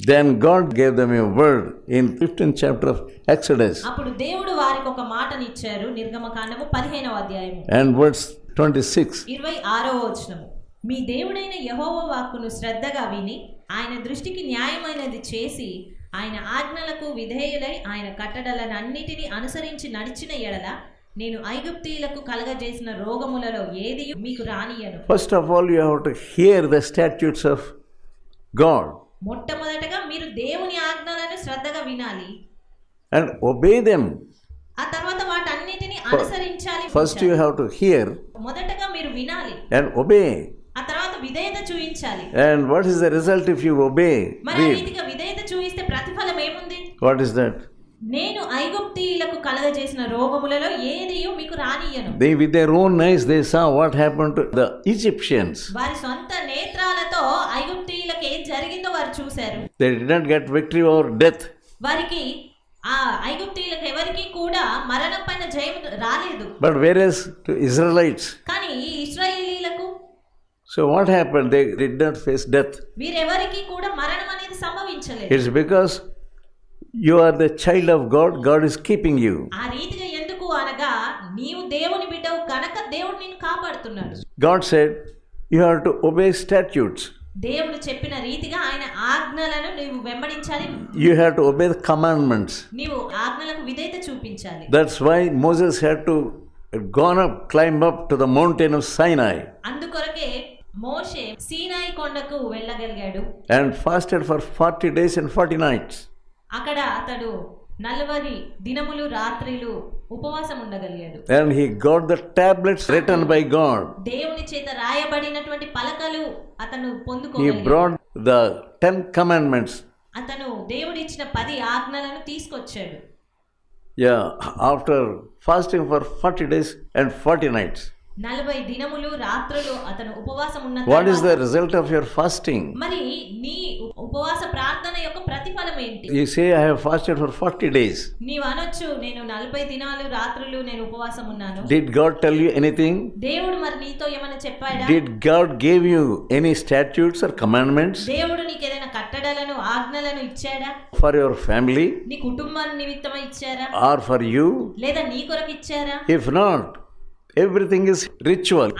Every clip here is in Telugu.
Then God gave them a word in 15th chapter of Exodus. అప్పుడు దేవుడు వారికి ఒక మాటనిచ్చారు నిర్గమకాండము పదిహేనవ అధ్యాయము. And verse 26. ఇరవై ఆరవ వచనము. మీ దేవుడైన యహోవ వాక్కును శ్రద్ధగా విని ఆయన దృష్టికి న్యాయమైనది చేసి ఆయన ఆజ్ఞలకు విధేయులై ఆయన కట్టడలనన్నిటినీ అనుసరించి నడిచిన ఎడల నేను ఐగుప్తీయులకు కలగజేసిన రోగములలో ఏది మీకు రానియను First of all, you have to hear the statutes of God. మొట్టమొదటగా మీరు దేవుని ఆజ్ఞలను శ్రద్ధగా వినాలి. అండ్ ఒబే దెమ్ ఆ తర్వాత వాటన్నిటిని అనుసరించాలి first you have to hear మొదటగా మీరు వినాలి. అండ్ ఒబే ఆ తర్వాత విధేయత చూపించాలి. And what is the result if you obey మరి రీతిగా విధేయత చూపిస్తే ప్రతిఫలం ఏముంది? వాట్ ఇస్ దట్ నేను ఐగుప్తీయులకు కలగజేసిన రోగములలో ఏదియో మీకు రానియను they with their own eyes they saw what happen to the Egyptians వారి సొంత నేత్రాలతో చూశారు They did not get victory over death. వారికి ఆ ఐగుప్తీయులకు ఎవరికి కూడా మరణం పైన జయం రాలేదు But whereas to Israelites, కానీ ఈ ఇస్రాయేలీలకు so what happened? They did not face death. వీరెవరికి కూడా మరణం అనేది సంభవించలేదు It's because you are the child of God, God is keeping you. ఆ రీతిగా ఎందుకు అనగా నీవు దేవుని బిడ్డవు కనుక దేవుడు నిన్ను కాపాడుతున్నాడు God said, You have to obey statutes, దేవుడు చెప్పిన రీతిగా ఆయన ఆజ్ఞలను నీవు వెంబడించాలి you have to obey the commandments. నీవు ఆజ్ఞలకు విధేయత చూపించాలి That's why Moses had to gone up, climb up to the mountain of Sinai అందుకొరకే మోషే సీనాయి కొండకు వెళ్ళగలిగాడు and fasted for 40 days and 40 nights. అక్కడ అతడు నలవరి దినములు రాత్రిలు ఉపవాసం ఉండగలిగాడు And he got the tablets written by God. దేవుని చేత రాయబడినటువంటి పలకలు అతను పొందుకోగలిగాడు brought the Ten Commandments. అతను దేవుడిచ్చిన పది ఆజ్ఞలను తీసుకొచ్చాడు Yeah, after fasting for 40 days and 40 nights. నలభై దినములు రాత్రులు అతను ఉపవాసం ఉన్న What is తర్వాత- the result of your fasting? మరి నీ ఉపవాస ప్రార్థన ప్రతిఫలం డేస్ నీవు అనొచ్చు నేను 40 దినాలు రాత్రులు దేవుడు మరి నీతో ఏమైనా చెప్పాడా? డిడ్ దేవుడు నీకు ఏదైనా కట్టడలను ఆజ్ఞలను ఇచ్చాడా? ఫ్యామిలీ నీ కుటుంబాన్ని నిమిత్తం ఇచ్చారా? ఆర్ లేదా నీ కొరకు ఇచ్చారా? If not everything ritual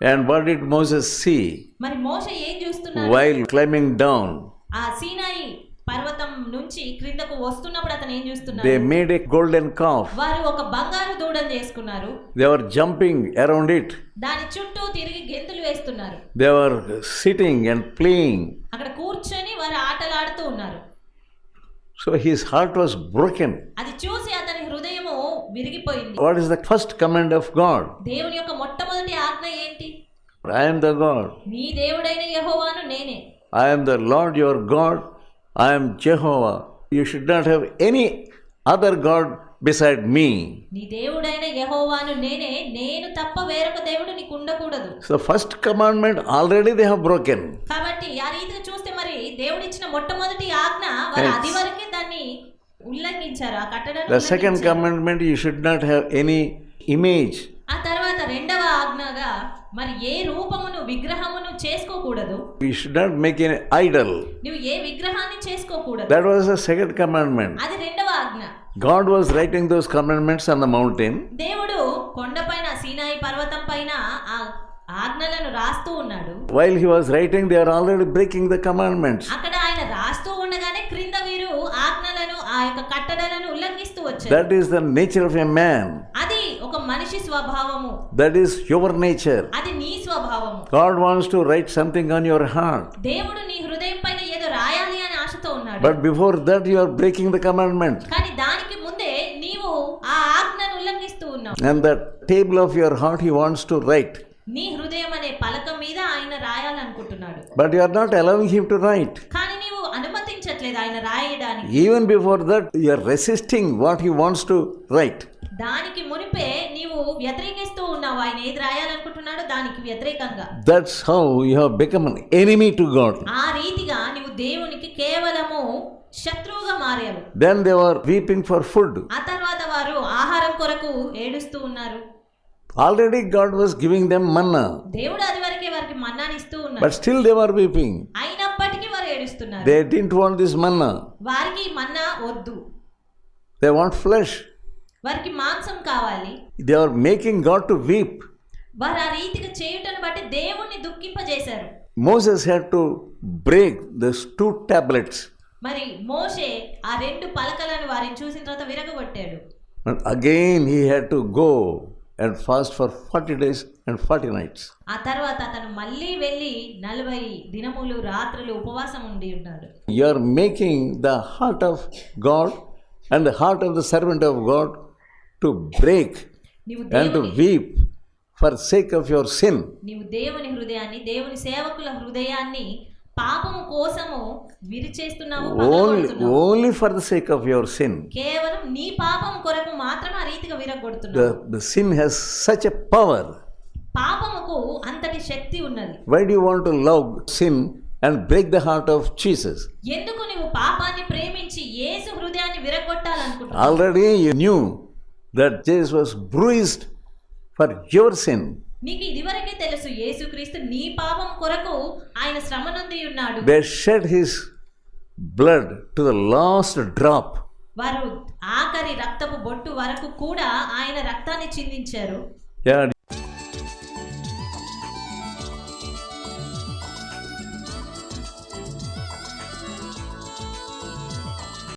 And what did Moses see మరి మోస ఏం చూస్తున్నాడు while climbing down? ఆ సీనాయి పర్వతం నుంచి క్రిందకు వస్తున్నప్పుడు అతను ఏం చూస్తున్నాడు They made a golden calf. వారు ఒక బంగారు దూడను చేసుకున్నారు They were jumping around it. దాని చుట్టూ తిరిగి గెంతులు వేస్తున్నారు They were sitting and playing. అక్కడ కూర్చొని వారు ఆటలాడుతూ ఉన్నారు So his heart was broken. అది చూసి అతని హృదయము విరిగిపోయింది What is the first command of God? దేవుని యొక్క I am the God. నీ దేవుడైన యెహోవాను నేనే I am the Lord your God. I am Jehovah. You should not have any other God beside me. నీ దేవుడైన యెహోవాను నేనే నేను తప్ప వేరొక దేవుడు నీకు ఉండకూడదు So the first commandment already they have broken. కాబట్టి ఆ రీతిగా చూస్తే మరి దేవుడిచ్చిన మొట్టమొదటి ఆజ్ఞ వారు Yes. అది వరకే దాన్ని ఉల్లంఘించారు ఆ కట్టడాన్ని The second ఉల్లంఘించారు. commandment you should not have any image. మరి ఏ రూపమును విగ్రహమును చేసుకోకూడదు? We should not make an idol నువ్వు ఏ విగ్రహాన్ని చేసుకోకూడదు? That was the second commandment అది రెండవ ఆజ్ఞ. God was writing those commandments on the mountain దేవుడు కొండపైన సీనాయి పర్వతం పైన ఆ ఆజ్ఞలను రాస్తూ ఉన్నాడు. While he was writing they are already breaking the commandments అక్కడ ఆయన రాస్తూ ఉండగానే క్రింద వీరు ఆజ్ఞలను ఆ యొక్క కట్టడలను ఉల్లంఘిస్తూ వచ్చారు. That is the nature of a man మనిషి స్వభావము That is your nature. అది నీ స్వభావము God wants to write something on your heart. దేవుడు నీ హృదయం పైన ఏదో రాయాలి అని ఆశతో ఉన్నాడు But before that, you are breaking the commandment. కానీ దానికి ముందే నీవు ఆ ఆజ్ఞను ఉల్లంఘిస్తూ ఉన్నావు And the table of your heart, he wants to write. నీ హృదయం అనే పలక మీద ఆయన రాయాలనుకుంటున్నాడు But you are not allowing him to write. కానీ నీవు అనుమతించట్లేదు ఆయన రాయడానికి Even before that, you are resisting what he wants to write. దానికి మునిపే నీవు వ్యతిరేకిస్తూ ఉన్నావు ఆయన ఏది రాయాలనుకుంటున్నాడో దానికి వ్యతిరేకంగా That's how you have become an enemy to God. ఆ రీతిగా నీవు దేవునికి కేవలము శత్రువుగా మారావు Then they were weeping for food. ఆ తర్వాత వారు ఆహారం కొరకు ఏడుస్తూ ఉన్నారు Already God was giving them manna, దేవుడు అది వరకే వారికి మన్నాని ఇస్తూ ఉన్నాడు but still they were weeping. అయినప్పటికీ వారు ఏడుస్తున్నారు They didn't want this manna, వారికి మన్నా వద్దు they want flesh. వారికి మాంసం కావాలి They are making God to weep. వారు ఆ రీతిగా చేయుటను బట్టి దేవుణ్ణి దుఃఖింపజేశారు Moses had to break those two tablets. మరి మోషే ఆ రెండు పలకలను వారిని చూసిన తర్వాత And again he had to go and fast for 40 days and 40 nights. ఆ తర్వాత అతను మళ్ళీ వెళ్ళి నలభై దినములు రాత్రులు ఉపవాసం ఉండి ఉన్నాడు You are making the heart of God and the heart of the servant of God to break నీవు and to దేవుని weep for sake of your sin. నీవు దేవుని హృదయాన్ని దేవుని సేవకుల హృదయాన్ని పాపము కోసము విరిచేస్తున్నావు Only, పగలగొడుతున్నావు. only for the sake of your sin. కేవలం నీ పాపం కొరకు మాత్రం ఆ రీతిగా విరగొడుతున్నావు The, the sin has such a power. పాపముకు అంతటి శక్తి ఉన్నది Why do you want to love sin and break the heart of Jesus? ఎందుకు నువ్వు పాపాన్ని ప్రేమించి యేసు హృదయాన్ని విరగొట్టాలనుకుంటున్నావు Already you knew that Jesus was bruised for your sin. నీకు ఇదివరకే తెలుసు యేసుక్రీస్తు నీ పాపం కొరకు ఆయన శ్రమ నొంది ఉన్నాడు They shed his blood to the last drop. వారు ఆఖరి రక్తపు బొట్టు వరకు కూడా ఆయన రక్తాన్ని చిందించారు